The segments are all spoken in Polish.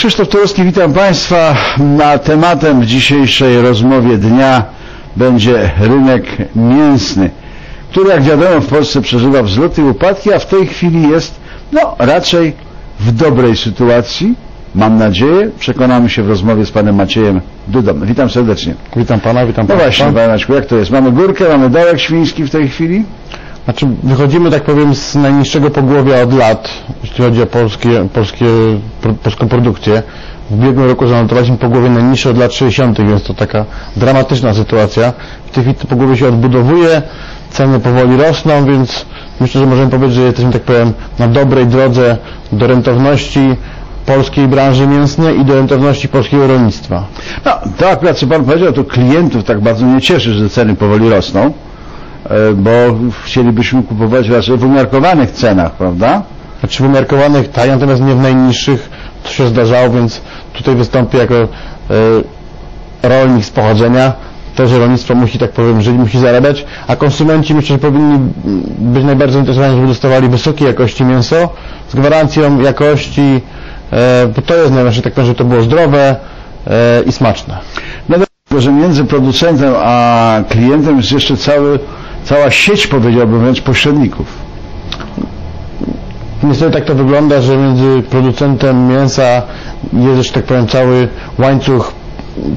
Krzysztof Turowski, witam Państwa. Na tematem w dzisiejszej rozmowie dnia będzie rynek mięsny, który jak wiadomo w Polsce przeżywa wzloty i upadki, a w tej chwili jest no raczej w dobrej sytuacji. Mam nadzieję, przekonamy się w rozmowie z panem Maciejem Dudą. Witam serdecznie. Witam pana, witam No pana. właśnie, panie Maćku, jak to jest? Mamy górkę, mamy dołek świński w tej chwili? Znaczy, wychodzimy, tak powiem, z najniższego pogłowia od lat, jeśli chodzi o polskie, polskie, polską produkcję. W ubiegłym roku zanotowaliśmy pogłowie najniższe od lat 60., więc to taka dramatyczna sytuacja. W tej chwili to pogłowie się odbudowuje, ceny powoli rosną, więc myślę, że możemy powiedzieć, że jesteśmy, tak powiem, na dobrej drodze do rentowności polskiej branży mięsnej i do rentowności polskiego rolnictwa. No, to akurat co pan powiedział, to klientów tak bardzo nie cieszy, że ceny powoli rosną, bo chcielibyśmy kupować raczej w umiarkowanych cenach, prawda? Znaczy wymiarkowanych tak, natomiast nie w najniższych, to się zdarzało, więc tutaj wystąpię jako e, rolnik z pochodzenia. To, że rolnictwo musi, tak powiem, żyć, musi zarabiać, a konsumenci myślę, że powinni być najbardziej zainteresowani, żeby dostawali wysokiej jakości mięso z gwarancją jakości, e, bo to jest najważniejsze, tak powiem, żeby to było zdrowe e, i smaczne. No tylko, że między producentem a klientem jest jeszcze cały, cała sieć, powiedziałbym wręcz, pośredników. Niestety tak to wygląda, że między producentem mięsa jest jeszcze, tak powiem, cały łańcuch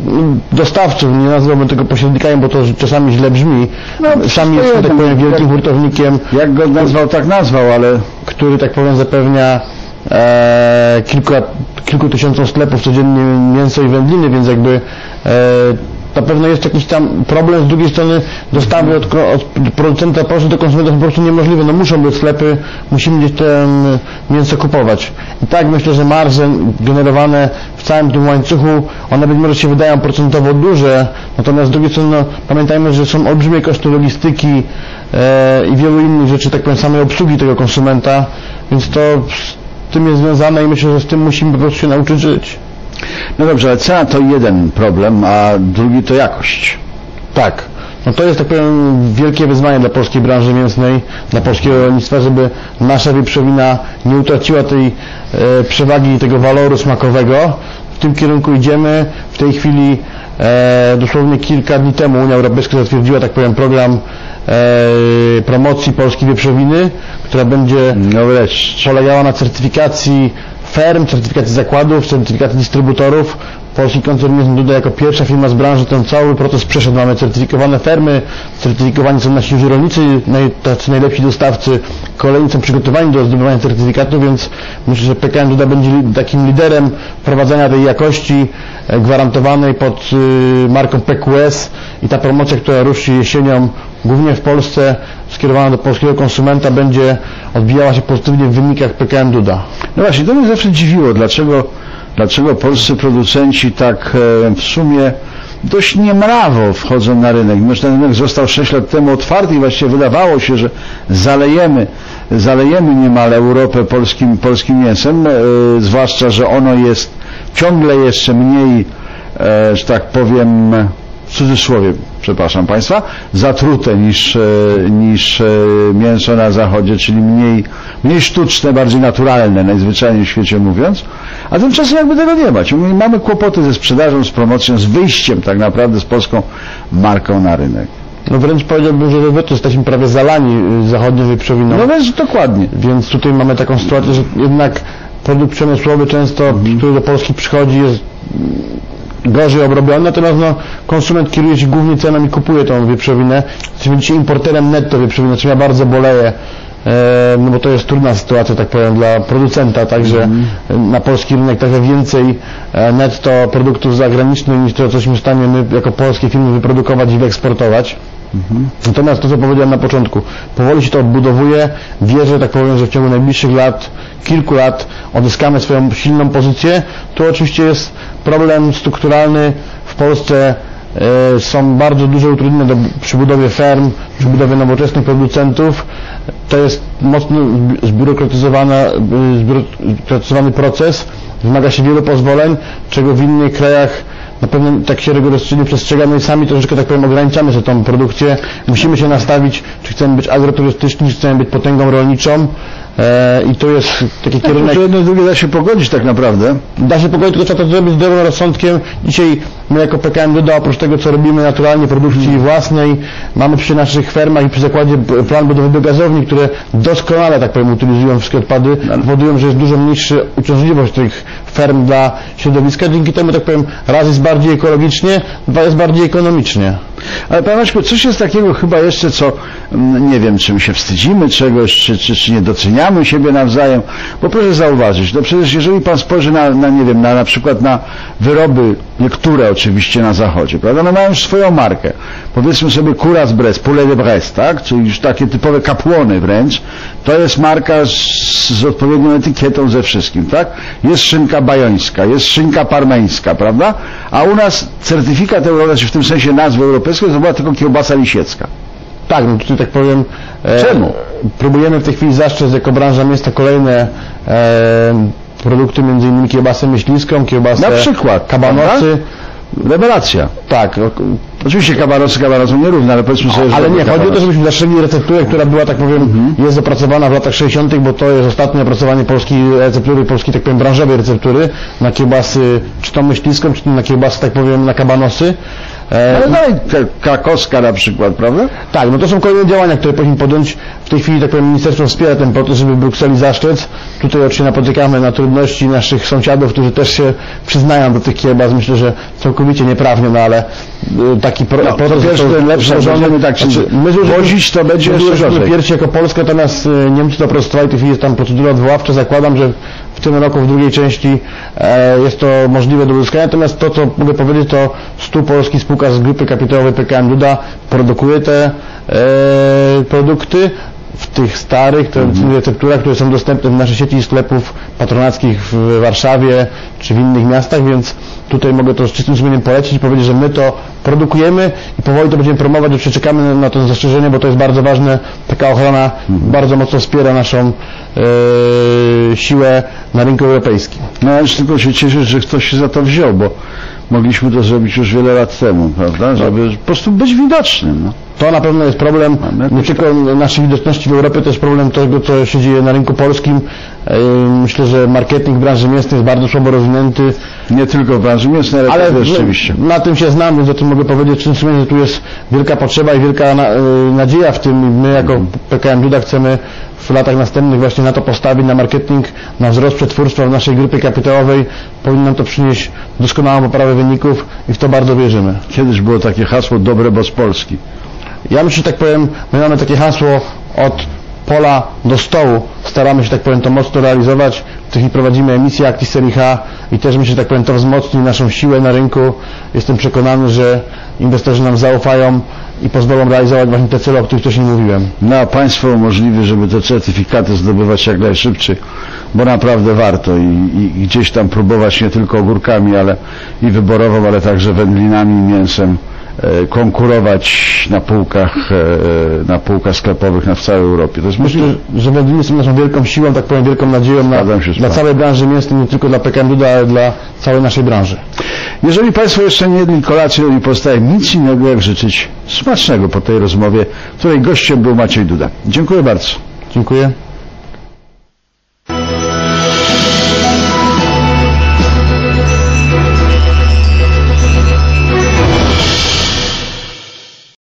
mm, dostawców, nie nazwałbym tego pośrednikami, bo to czasami źle brzmi. No, Sami jest, tak powiem, wielkim jak- hurtownikiem, Jak go nazwał, tak nazwał, ale który, tak powiem, zapewnia e, kilku, kilku tysiącom sklepów codziennie mięso i wędliny, więc jakby e, na pewno jest jakiś tam problem, z drugiej strony dostawy od, od producenta proszę do konsumentów po prostu niemożliwe, no muszą być sklepy, musimy gdzieś ten mięso kupować. I tak myślę, że marże generowane w całym tym łańcuchu, one być może się wydają procentowo duże, natomiast z drugiej strony no, pamiętajmy, że są olbrzymie koszty logistyki e, i wielu innych rzeczy, tak powiem, samej obsługi tego konsumenta, więc to z tym jest związane i myślę, że z tym musimy po prostu się nauczyć żyć. No dobrze, ale cena to jeden problem, a drugi to jakość. Tak. No to jest, tak powiem, wielkie wyzwanie dla polskiej branży mięsnej, dla polskiego rolnictwa, żeby nasza wieprzowina nie utraciła tej e, przewagi, tego waloru smakowego. W tym kierunku idziemy. W tej chwili, e, dosłownie kilka dni temu Unia Europejska zatwierdziła, tak powiem, program e, promocji polskiej wieprzowiny, która będzie No polegała na certyfikacji ferm, certyfikacji zakładów, certyfikacji dystrybutorów. Polski koncern Mięsny Duda jako pierwsza firma z branży ten cały proces przeszedł. Mamy certyfikowane fermy, certyfikowani są nasi rolnicy, naj, tacy najlepsi dostawcy, kolejni są przygotowani do zdobywania certyfikatu, więc myślę, że PKN Duda będzie takim liderem wprowadzania tej jakości e, gwarantowanej pod y, marką PQS i ta promocja, która ruszy jesienią głównie w Polsce, skierowana do polskiego konsumenta, będzie odbijała się pozytywnie w wynikach PKN Duda. No właśnie, to mnie zawsze dziwiło, dlaczego, dlaczego polscy producenci tak e, w sumie dość niemrawo wchodzą na rynek. Mimo, ten rynek został 6 lat temu otwarty i właściwie wydawało się, że zalejemy, zalejemy niemal Europę polskim, polskim mięsem, e, zwłaszcza, że ono jest ciągle jeszcze mniej, e, że tak powiem, w cudzysłowie, przepraszam Państwa, zatrute niż, e, niż e, mięso na zachodzie, czyli mniej, mniej sztuczne, bardziej naturalne, najzwyczajniej w świecie mówiąc. A tymczasem jakby tego nie ma. Ciągle Mamy kłopoty ze sprzedażą, z promocją, z wyjściem tak naprawdę z polską marką na rynek. No wręcz powiedziałbym, że wy to jesteśmy prawie zalani y, zachodnią wieprzowiną. No więc dokładnie. Więc tutaj mamy taką sytuację, że jednak produkt przemysłowy często, który do Polski przychodzi jest gorzej obrobiony, natomiast no, konsument kieruje się głównie ceną i kupuje tą wieprzowinę. Jesteśmy dzisiaj importerem netto wieprzowiny, czym ja bardzo boleję, no bo to jest trudna sytuacja, tak powiem, dla producenta, także e, na polski rynek trafia więcej e, netto produktów zagranicznych niż to, cośmy w stanie my jako polskie firmy wyprodukować i wyeksportować. Natomiast to, co powiedziałem na początku, powoli się to odbudowuje. Wierzę, tak powiem, że w ciągu najbliższych lat, kilku lat odzyskamy swoją silną pozycję. Tu oczywiście jest problem strukturalny. W Polsce e, są bardzo duże utrudnienia do, przy budowie ferm, przy budowie nowoczesnych producentów. To jest mocno zbi- zbiurokratyzowana, e, zbiurokratyzowany proces. Wymaga się wielu pozwoleń, czego w innych krajach na pewno tak się rygorystyczni przestrzegamy i sami troszeczkę, tak powiem, ograniczamy sobie tą produkcję. Musimy się nastawić, czy chcemy być agroturystyczni, czy chcemy być potęgą rolniczą. e, i to jest taki kierunek... To jedno i drugie da się pogodzić tak naprawdę. Da się pogodzić, tylko trzeba to zrobić zdrowym rozsądkiem. Dzisiaj my jako PKM Duda, oprócz tego, co robimy naturalnie, produkcji własnej, mamy przy naszych fermach i przy zakładzie plan budowy biogazowni, które doskonale, tak powiem, utylizują wszystkie odpady, powodują, że jest dużo mniejsza uciążliwość tych ferm dla środowiska. Dzięki temu, tak powiem, raz jest bardziej ekologicznie, dwa jest bardziej ekonomicznie. Ale Panie Maćku, coś jest takiego chyba jeszcze, co mm, nie wiem, czym się wstydzimy czegoś, czy, czy, czy nie doceniamy siebie nawzajem, bo proszę zauważyć, no przecież jeżeli Pan spojrzy na, na nie wiem, na, na przykład na wyroby, niektóre oczywiście na zachodzie, prawda, one mają już swoją markę. Powiedzmy sobie Curas Brest, Poulet de Brest, tak, czyli już takie typowe kapłony wręcz, to jest marka z, z odpowiednią etykietą ze wszystkim, tak? Jest szynka bajońska, jest szynka parmeńska, prawda? A u nas certyfikat czy w tym sensie nazwy europejskiej, to była tylko kiełbasa lisiecka. Tak, no tutaj tak powiem. e, Czemu? Próbujemy w tej chwili zastrzec jako branża miasta kolejne e, produkty, między innymi kiełbasę myśliwską, kiełbasę Na przykład, kabanocy. Rewelacja. Tak, Oczywiście kabanosy kabanosy nierówne, ale powiedzmy sobie, że ale nie, chodzi o to, żebyśmy zastrzegli recepturę, która była, tak powiem, Mhm. jest opracowana w latach 60., bo to jest ostatnie opracowanie polskiej receptury, polskiej, tak powiem, branżowej receptury na kiełbasy, czy to myśliwską, czy na kiełbasy, tak powiem, na kabanosy. E, Ale dalej ka- krakowska na przykład, prawda? Tak, no to są kolejne działania, które powinien podjąć. W tej chwili, tak powiem, ministerstwo wspiera ten proces, żeby w Brukseli zaszczec. Tutaj oczywiście napotykamy na trudności naszych sąsiadów, którzy też się przyznają do tych kiełbas. Myślę, że całkowicie nieprawnie, no ale y, taki pro, No, proces to ten lepszy, będziemy tak się my złożyliśmy- wozić, to będzie my jeszcze gorzej. pierwsi jako Polska, natomiast y, Niemcy to prostowali, w tej chwili jest tam procedura odwoławcza. Zakładam, że w tym roku, w drugiej części e, jest to możliwe do uzyskania. Natomiast to, co mogę powiedzieć, to 100 polskich spółka z grupy kapitałowej PKM Duda produkuje te e, produkty w tych starych, tradycyjnych recepturach, które są dostępne w naszej sieci sklepów patronackich w Warszawie czy w innych miastach, więc tutaj mogę to z czystym sumieniem polecić i powiedzieć, że my to produkujemy i powoli to będziemy promować, że czekamy na, to zastrzeżenie, bo to jest bardzo ważne. Taka ochrona bardzo mocno wspiera naszą e, siłę na rynku europejskim. No ja już tylko się cieszę, że ktoś się za to wziął, bo mogliśmy to zrobić już wiele lat temu, prawda? Żeby po prostu być widocznym. No. To na pewno jest problem nie tylko naszej widoczności w Europie, to jest problem tego, co się dzieje na rynku polskim. E, Myślę, że marketing branży mięsnej jest bardzo słabo rozwinięty, Nie tylko w branży mięsnej, ale, ale ale rzeczywiście. na tym się znam, więc o tym mogę powiedzieć czym sumienie, że tu jest wielka potrzeba i wielka e, nadzieja w tym. My jako PKM Duda chcemy w latach następnych właśnie na to postawić, na marketing, na wzrost przetwórstwa w naszej grupie kapitałowej. Powinno nam to przynieść doskonałą poprawę wyników i w to bardzo wierzymy. Kiedyś było takie hasło dobre, bo z Polski. Ja myślę, że tak powiem, my mamy takie hasło od pola do stołu. Staramy się, tak powiem, to mocno realizować. W tej chwili prowadzimy emisję akcji serii H i też myślę, że tak powiem, to wzmocni naszą siłę na rynku. Jestem przekonany, że inwestorzy nam zaufają i pozwolą realizować właśnie te cele, o których wcześniej mówiłem. No a Państwo umożliwi, żeby te certyfikaty zdobywać jak najszybciej, bo naprawdę warto i, i, gdzieś tam próbować nie tylko ogórkami, ale i wyborową, ale także wędlinami i mięsem konkurować na półkach, e, na półkach sklepowych na w całej Europie. To jest. Myślę, że wędliny są naszą wielką siłą, tak powiem, wielką nadzieją na, dla całej branży mięsnej, nie tylko dla PKM Duda, ale dla całej naszej branży. Jeżeli Państwo jeszcze nie jedli kolacji, nie pozostaje nic innego jak życzyć smacznego po tej rozmowie, której gościem był Maciej Duda. Dziękuję bardzo. Dziękuję.